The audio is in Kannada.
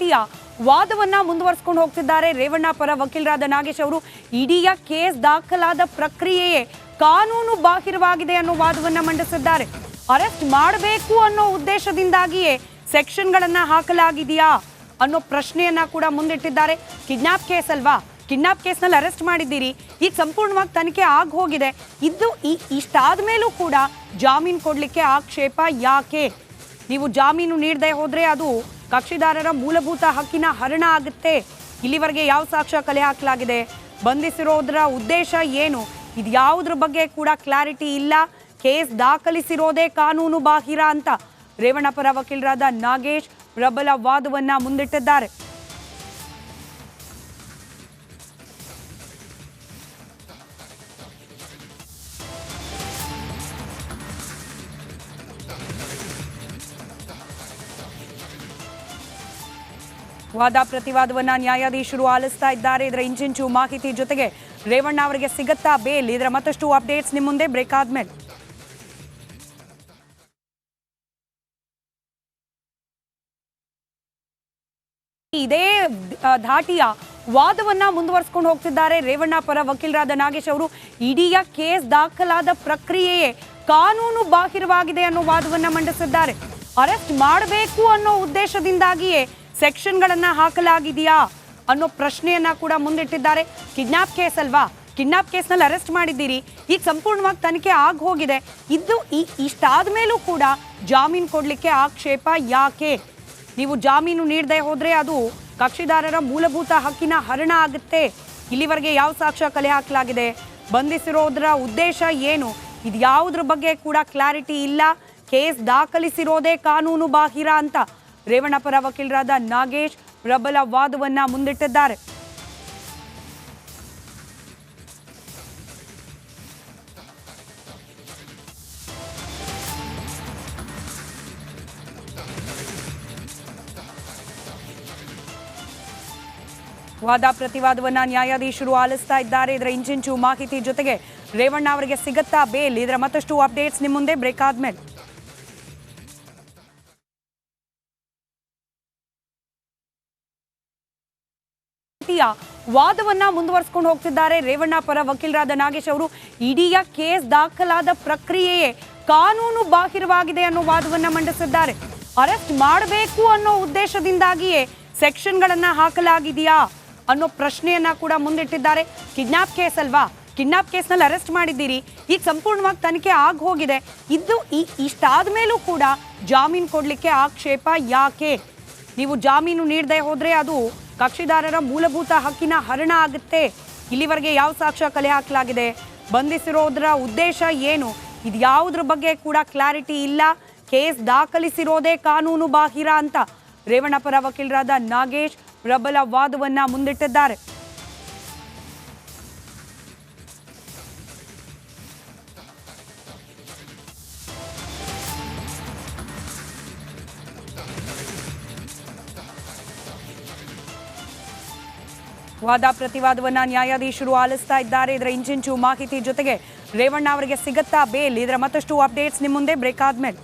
ಧಾಟಿಯ ವಾದವನ್ನ ಮುಂದುವರಿಸಿಕೊಂಡು ಹೋಗ್ತಿದ್ದಾರೆ. ರೇವಣ್ಣ ಪರ ವಕೀಲರಾದ ನಾಗೇಶ್ ಅವರು ಇಡೀ ಕೇಸ್ ದಾಖಲಾದ ಪ್ರಕ್ರಿಯೆಯೇ ಕಾನೂನು ಬಾಹಿರವಾಗಿದೆ ಅನ್ನೋ ವಾದವನ್ನ ಮಂಡಿಸಿದ್ದಾರೆ. ಅರೆಸ್ಟ್ ಮಾಡಬೇಕು ಅನ್ನೋ ಉದ್ದೇಶದಿಂದಾಗಿಯೇ ಸೆಕ್ಷನ್ಗಳನ್ನ ಹಾಕಲಾಗಿದೆಯಾ ಅನ್ನೋ ಪ್ರಶ್ನೆಯನ್ನ ಕೂಡ ಮುಂದಿಟ್ಟಿದ್ದಾರೆ. ಕಿಡ್ನಾಪ್ ಕೇಸ್ ಅಲ್ವಾ? ಕಿಡ್ನಾಪ್ ಕೇಸ್ನಲ್ಲಿ ಅರೆಸ್ಟ್ ಮಾಡಿದ್ದೀರಿ. ಈಗ ಸಂಪೂರ್ಣವಾಗಿ ತನಿಖೆ ಆಗಿ ಹೋಗಿದೆ ಇದು ಈ ಇಷ್ಟಾದ ಮೇಲೂ ಕೂಡ ಜಾಮೀನು ಕೊಡಲಿಕ್ಕೆ ಆಕ್ಷೇಪ ಯಾಕೆ? ನೀವು ಜಾಮೀನು ನೀಡದೆ ಹೋದರೆ ಅದು ಕಕ್ಷಿದಾರರ ಮೂಲಭೂತ ಹಕ್ಕಿನ ಹರಣ ಆಗುತ್ತೆ. ಇಲ್ಲಿವರೆಗೆ ಯಾವ ಸಾಕ್ಷ್ಯ ಕಲೆ ಹಾಕಲಾಗಿದೆ? ಬಂಧಿಸಿರೋದ್ರ ಉದ್ದೇಶ ಏನು? ಇದು ಯಾವುದ್ರ ಬಗ್ಗೆ ಕೂಡ ಕ್ಲಾರಿಟಿ ಇಲ್ಲ. ಕೇಸ್ ದಾಖಲಿಸಿರೋದೇ ಕಾನೂನು ಬಾಹಿರ ಅಂತ ರೇವಣ್ಣ ಪರ ವಕೀಲರಾದ ನಾಗೇಶ್ ಪ್ರಬಲ ವಾದವನ್ನ ಮುಂದಿಟ್ಟಿದ್ದಾರೆ. ವಾದ ಪ್ರತಿವಾದವನ್ನ ನ್ಯಾಯಾಧೀಶರು ಆಲಿಸ್ತಾ ಇದ್ದಾರೆ. ಇದರ ಇಂಚಿಂಚು ಮಾಹಿತಿ ಜೊತೆಗೆ ರೇವಣ್ಣ ಅವರಿಗೆ ಸಿಗತ್ತಾ ಬೇಲ್? ಇದರ ಮತ್ತಷ್ಟು ಅಪ್ಡೇಟ್ಸ್ ನಿಮ್ಮ ಮುಂದೆ ಬ್ರೇಕ್ ಆದ್ಮೇಲೆ. ಇದೇ ಧಾಟಿಯ ವಾದವನ್ನ ಮುಂದುವರಿಸಿಕೊಂಡು ಹೋಗ್ತಿದ್ದಾರೆ ರೇವಣ್ಣ ಪರ ವಕೀಲರಾದ ನಾಗೇಶ್ ಅವರು. ಇಡಿಯ ಕೇಸ್ ದಾಖಲಾದ ಪ್ರಕ್ರಿಯೆಯೇ ಕಾನೂನು ಬಾಹಿರವಾಗಿದೆ ಅನ್ನೋ ವಾದವನ್ನ ಮಂಡಿಸಿದ್ದಾರೆ. ಅರೆಸ್ಟ್ ಮಾಡಬೇಕು ಅನ್ನೋ ಉದ್ದೇಶದಿಂದಾಗಿಯೇ ಸೆಕ್ಷನ್ಗಳನ್ನ ಹಾಕಲಾಗಿದೆಯಾ ಅನ್ನೋ ಪ್ರಶ್ನೆಯನ್ನ ಕೂಡ ಮುಂದಿಟ್ಟಿದ್ದಾರೆ. ಕಿಡ್ನಾಪ್ ಕೇಸ್ ಅಲ್ವಾ? ಕಿಡ್ನಾಪ್ ಕೇಸ್ನಲ್ಲಿ ಅರೆಸ್ಟ್ ಮಾಡಿದ್ದೀರಿ. ಈಗ ಸಂಪೂರ್ಣವಾಗಿ ತನಿಖೆ ಆಗಿ ಹೋಗಿದೆ ಇದು ಈ ಇಷ್ಟಾದ ಮೇಲೂ ಕೂಡ ಜಾಮೀನು ಕೊಡಲಿಕ್ಕೆ ಆಕ್ಷೇಪ ಯಾಕೆ? ನೀವು ಜಾಮೀನು ನೀಡದೆ ಹೋದರೆ ಅದು ಕಕ್ಷಿದಾರರ ಮೂಲಭೂತ ಹಕ್ಕಿನ ಹರಣ ಆಗುತ್ತೆ. ಇಲ್ಲಿವರೆಗೆ ಯಾವ ಸಾಕ್ಷ್ಯ ಕಲೆ ಹಾಕಲಾಗಿದೆ? ಬಂಧಿಸಿರೋದ್ರ ಉದ್ದೇಶ ಏನು? ಇದು ಯಾವುದ್ರ ಬಗ್ಗೆ ಕೂಡ ಕ್ಲಾರಿಟಿ ಇಲ್ಲ. ಕೇಸ್ ದಾಖಲಿಸಿರೋದೇ ಕಾನೂನು ಬಾಹಿರ ಅಂತ. ರೇವಣ್ಣ ಪರ ವಕೀಲರಾದ ನಾಗೇಶ್ ಪ್ರಬಲ ವಾದವನ್ನ ಮುಂದಿಟ್ಟಿದ್ದಾರೆ. ವಾದ ಪ್ರತಿವಾದವನ್ನ ನ್ಯಾಯಾಧೀಶರು ಆಲಿಸ್ತಾ ಇದ್ದಾರೆ. ಇದರ ಇಂಚಿಂಚು ಮಾಹಿತಿ ಜೊತೆಗೆ ರೇವಣ್ಣ ಅವರಿಗೆ ಸಿಗತ್ತಾ ಬೇಲ್. ಇದರ ಮತ್ತಷ್ಟು ಅಪ್ಡೇಟ್ಸ್ ನಿಮ್ಮ ಮುಂದೆ ಬ್ರೇಕ್ ಆದ್ಮೇಲೆ. ರೀತಿಯ ವಾದವನ್ನ ಮುಂದುವರಿಸಿಕೊಂಡು ಹೋಗ್ತಿದ್ದಾರೆ. ರೇವಣ್ಣ ಪರ ವಕೀಲರಾದ ನಾಗೇಶ್ ಅವರು ಇಡಿಯ ಕೇಸ್ ದಾಖಲಾದ ಪ್ರಕ್ರಿಯೆಯೇ ಕಾನೂನು ಬಾಹಿರವಾಗಿದೆ ಅನ್ನೋ ವಾದವನ್ನ ಮಂಡಿಸಿದ್ದಾರೆ. ಅರೆಸ್ಟ್ ಮಾಡಬೇಕು ಅನ್ನೋ ಉದ್ದೇಶದಿಂದಾಗಿಯೇ ಸೆಕ್ಷನ್ಗಳನ್ನ ಹಾಕಲಾಗಿದೆಯಾ ಅನ್ನೋ ಪ್ರಶ್ನೆಯನ್ನ ಕೂಡ ಮುಂದಿಟ್ಟಿದ್ದಾರೆ. ಕಿಡ್ನಾಪ್ ಕೇಸ್ ಅಲ್ವಾ? ಕಿಡ್ನಾಪ್ ಕೇಸ್ನಲ್ಲಿ ಅರೆಸ್ಟ್ ಮಾಡಿದ್ದೀರಿ. ಈಗ ಸಂಪೂರ್ಣವಾಗಿ ತನಿಖೆ ಆಗಿ ಹೋಗಿದೆ ಇದು ಈ ಇಷ್ಟಾದ ಕೂಡ ಜಾಮೀನು ಕೊಡಲಿಕ್ಕೆ ಆಕ್ಷೇಪ ಯಾಕೆ? ನೀವು ಜಾಮೀನು ನೀಡದೆ ಹೋದ್ರೆ ಅದು ಕಕ್ಷಿದಾರರ ಮೂಲಭೂತ ಹಕ್ಕಿನ ಹರಣ ಆಗುತ್ತೆ. ಇಲ್ಲಿವರೆಗೆ ಯಾವ ಸಾಕ್ಷ್ಯ ಕಲೆ ಹಾಕಲಾಗಿದೆ? ಬಂಧಿಸಿರೋದ್ರ ಉದ್ದೇಶ ಏನು? ಇದು ಯಾವುದ್ರ ಬಗ್ಗೆ ಕೂಡ ಕ್ಲಾರಿಟಿ ಇಲ್ಲ. ಕೇಸ್ ದಾಖಲಿಸಿರೋದೇ ಕಾನೂನು ಬಾಹಿರ ಅಂತ ರೇವಣ್ಣ ಪರ ವಕೀಲರಾದ ನಾಗೇಶ್ ಪ್ರಬಲ ವಾದವನ್ನ ಮುಂದಿಟ್ಟಿದ್ದಾರೆ. ವಾದ ಪ್ರತಿವಾದವನ್ನ ನ್ಯಾಯಾಧೀಶರು ಆಲಿಸ್ತಾ ಇದ್ದಾರೆ. ಇದರ ಇಂಚಿಂಚು ಮಾಹಿತಿ ಜೊತೆಗೆ ರೇವಣ್ಣ ಅವರಿಗೆ ಸಿಗತ್ತಾ ಬೇಲ್. ಇದರ ಮತ್ತಷ್ಟು ಅಪ್ಡೇಟ್ಸ್ ನಿಮ್ಮ ಮುಂದೆ ಬ್ರೇಕ್ ಆದ್ಮೇಲೆ.